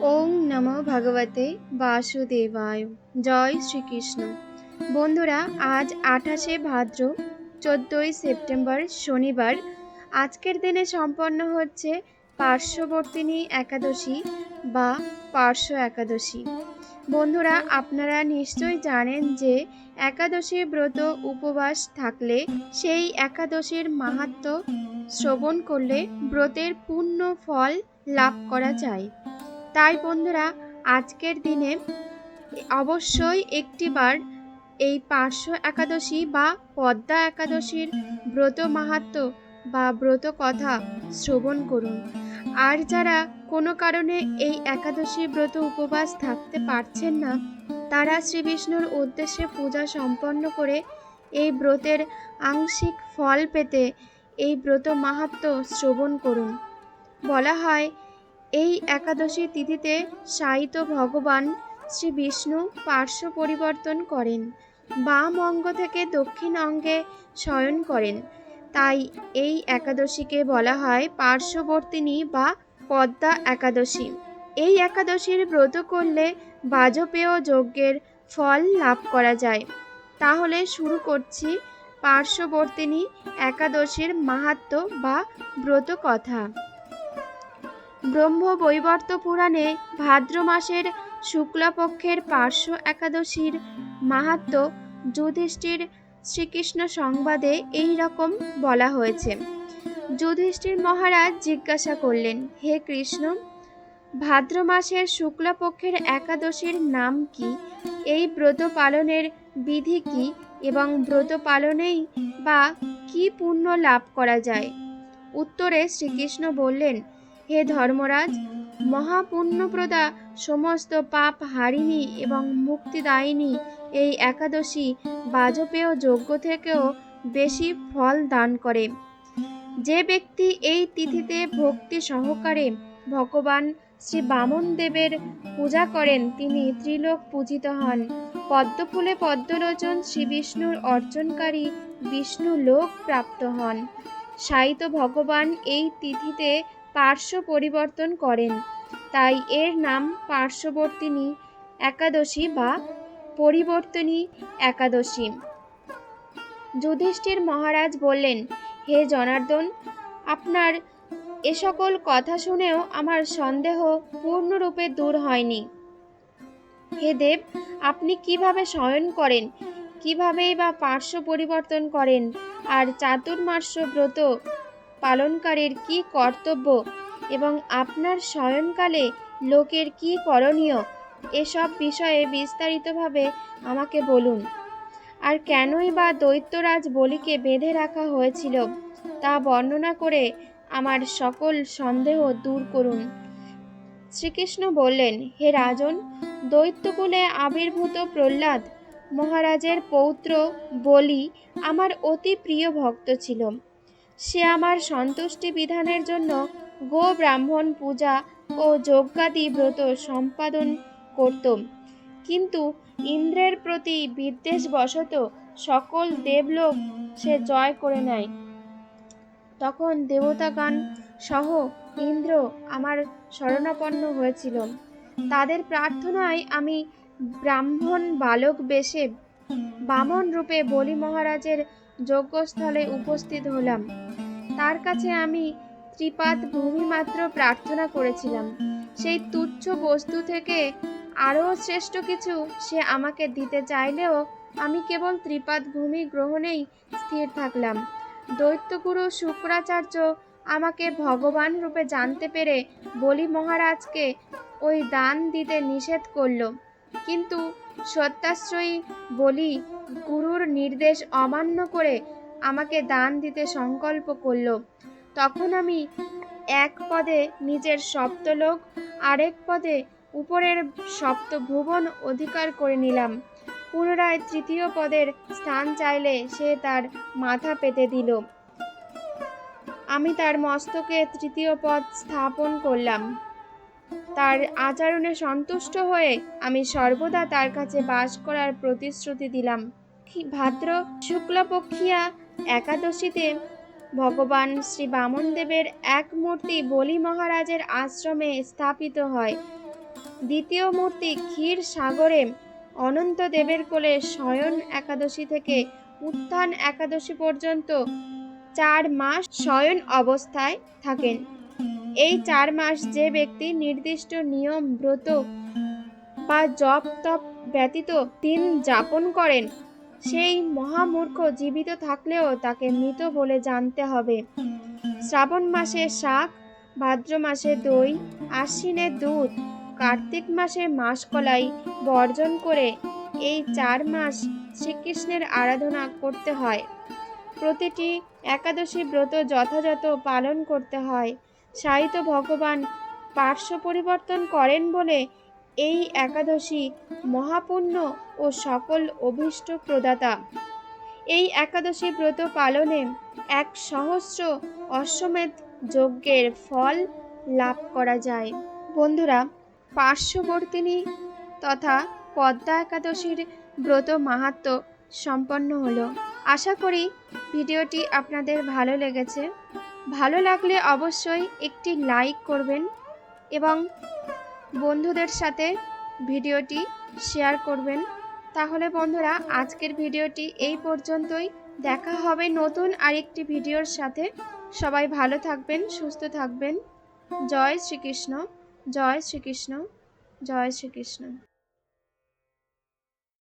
ওং নমো ভগবতে বাসুদেবায়। জয় শ্রীকৃষ্ণ। বন্ধুরা, আজ আঠাশে ভাদ্র, চোদ্দোই সেপ্টেম্বর শনিবার। আজকের দিনে সম্পন্ন হচ্ছে পার্শ্ববর্তিনী একাদশী বা পার্শ্ব একাদশী। বন্ধুরা, আপনারা নিশ্চয়ই জানেন যে একাদশী ব্রত উপবাস থাকলে সেই একাদশীর মাহাত্ম শ্রবণ করলে ব্রতের পূর্ণ ফল লাভ করা যায়। তাই বন্ধুরা, আজকের দিনে অবশ্যই একটিবার এই পার্শ্ব একাদশী বা পদ্মা একাদশীর ব্রত মাহাত্ম বা ব্রত কথা শ্রবণ করুন। আর যারা কোনো কারণে এই একাদশী ব্রত উপবাস থাকতে পারছেন না, তারা শ্রী বিষ্ণুর উদ্দেশ্যে পূজা সম্পন্ন করে এই ব্রতের আংশিক ফল পেতে এই ব্রত মাহাত্ম শ্রবণ করুন। বলা হয় এই একাদশী তিথিতে সাহিত্য ভগবান শ্রী বিষ্ণু পার্শ্ব পরিবর্তন করেন, বাম অঙ্গ থেকে দক্ষিণ অঙ্গে শয়ন করেন। তাই এই একাদশীকে বলা হয় পার্শ্ববর্তিনী বা পদ্মা একাদশী। এই একাদশীর ব্রত করলে বাজপেয় যজ্ঞের ফল লাভ করা যায়। তাহলে শুরু করছি পার্শ্ববর্তিনী একাদশীর মাহাত্ম বা ব্রত কথা। ব্রহ্ম বৈবর্ত পুরাণে ভাদ্র মাসের শুক্লপক্ষের পার্শ্ব একাদশীর মাহাত্ম যুধিষ্ঠির শ্রীকৃষ্ণ সংবাদে এই রকম বলা হয়েছে। যুধিষ্ঠির মহারাজ জিজ্ঞাসা করলেন, হে কৃষ্ণ, ভাদ্র মাসের শুক্লপক্ষের একাদশীর নাম কি? এই ব্রত পালনের বিধি কি? এবং ব্রত পালনেই বা কি পুণ্য লাভ করা যায়? উত্তরে শ্রীকৃষ্ণ বললেন হে ধর্মরাজ, মহাপুণ্যপ্রদা সমস্ত পাপ হারিণী এবং মুক্তিদায়িনী এই একাদশী বাজপেয় যজ্ঞ থেকেও বেশি ফল দান করে। যে ব্যক্তি এই তিথিতে ভক্তি সহকারে ভগবান শ্রী বামন দেবের পূজা করেন, তিনি ত্রিলোক পূজিত হন। পদ্মফুলে পদ্মলোচন শ্রী বিষ্ণুর অর্জনকারী বিষ্ণু লোক প্রাপ্ত হন। সাহিত্য ভগবান এই তিথিতে পার্শ্ব পরিবর্তন করেন। তাই এর নাম পার্শ্ববর্তিনী একাদশী বা পরিবর্তনী একাদশী। যুধিষ্ঠির মহারাজ বললেন, হে জনার্দন, আপনার এ সকল কথা শুনেও আমার সন্দেহ পূর্ণরূপে দূর হয়নি। হে দেব, আপনি কীভাবে শয়ন করেন? কিভাবেই বা পার্শ্ব পরিবর্তন করেন? আর চাতুর্মাস্য ব্রত পালনকারীর কি কর্তব্য এবং আপনার শয়নকালে লোকের কি করণীয়, এসব বিষয়ে বিস্তারিতভাবে আমাকে বলুন। আর কেনই বা দৈত্যরাজ বলিকে বেঁধে রাখা হয়েছিল, তা বর্ণনা করে আমার সকল সন্দেহ দূর করুন। শ্রীকৃষ্ণ বললেন, হে রাজন, দৈত্যকুলে আবির্ভূত প্রহ্লাদ মহারাজের পৌত্র বলি আমার অতি প্রিয় ভক্ত ছিল। সে আমার সন্তুষ্টি বিধানের জন্য গো ব্রাহ্মণ পূজা ও যজ্ঞাদি ব্রত সম্পাদন করত কিন্তু ইন্দ্রের প্রতি বিদ্বেষবশত সকল দেবলোক সে জয় করে নেয় তখন দেবতাগণ সহ ইন্দ্র আমার শরণাপন্ন হয়েছিল। তাদের প্রার্থনায় আমি ব্রাহ্মণ বালক বেশে বামন রূপে বলি মহারাজের যজ্ঞস্থলে উপস্থিত হলাম। তার কাছে আমি ত্রিপাত ভূমি মাত্র প্রার্থনা করেছিলাম। সেই তুচ্ছ বস্তু থেকে আরও শ্রেষ্ঠ কিছু সে আমাকে দিতে চাইলেও আমি কেবল ত্রিপাত ভূমি গ্রহণেই স্থির থাকলাম। দৈত্যগুরু শুক্রাচার্য আমাকে ভগবান রূপে জানতে পেরে বলি মহারাজকে ওই দান দিতে নিষেধ করল। কিন্তু সত্যাশ্রয়ী বলি গুরুর নির্দেশ অমান্য করে আমাকে দান দিতে সংকল্প করল। তখন আমি এক পদে নিজের সপ্তলোক, আরেক পদে উপরের সপ্তভুবন অধিকার করে নিলাম। পুনরায় তৃতীয় পদের স্থান চাইলে সে তার মাথা পেতে দিল। আমি তার মস্তকে তৃতীয় পদ স্থাপন করলাম। তার আচরণে সন্তুষ্ট হয়ে আমি সর্বদা তার কাছে বাস করার প্রতিশ্রুতি দিলাম। ভাদ্র শুক্লপক্ষিয়া একাদশীতে ভগবান শ্রী বামনদেবের এক মূর্তি বলি মহারাজের আশ্রমে স্থাপিত হয়। দ্বিতীয় মূর্তি ক্ষীর সাগরে অনন্ত দেবের কোলে শয়ন একাদশী থেকে উত্থান একাদশী পর্যন্ত চার মাস শয়ন অবস্থায় থাকেন। এই চার মাস যে ব্যক্তি নির্দিষ্ট নিয়ম, ব্রত বা জপ তপ ব্যতীত দিন যাপন করেন, সেই মহামূর্খ জীবিত থাকলেও তাকে মৃত বলে জানতে হবে। শ্রাবণ মাসে শাক, ভাদ্র মাসে দই, আশ্বিনে দুধ, কার্তিক মাসে মাসকলাই বর্জন করে এই চার মাস শ্রীকৃষ্ণের আরাধনা করতে হয়। প্রতিটি একাদশী ব্রত যথাযথ পালন করতে হয়। সাহিত্য ভগবান পার্শ্ব পরিবর্তন করেন বলে এই একাদশী মহাপুণ্য ও সকল অভীষ্ট প্রদাতা। এই একাদশী ব্রত পালনে এক সহস্র অশ্বমেধ যজ্ঞের ফল লাভ করা যায়। বন্ধুরা, পার্শ্ববর্তিনী তথা পদ্মা একাদশীর ব্রত মাহাত্ম সম্পন্ন হলো। আশা করি ভিডিওটি আপনাদের ভালো লেগেছে। ভালো লাগলে অবশ্যই একটি লাইক করবেন এবং বন্ধুদের সাথে ভিডিওটি শেয়ার করবেন। তাহলে বন্ধুরা, আজকের ভিডিওটি এই পর্যন্তই। দেখা হবে নতুন আরেকটি ভিডিওর সাথে। সবাই ভালো থাকবেন, সুস্থ থাকবেন। জয় শ্রীকৃষ্ণ জয় শ্রীকৃষ্ণ জয় শ্রীকৃষ্ণ।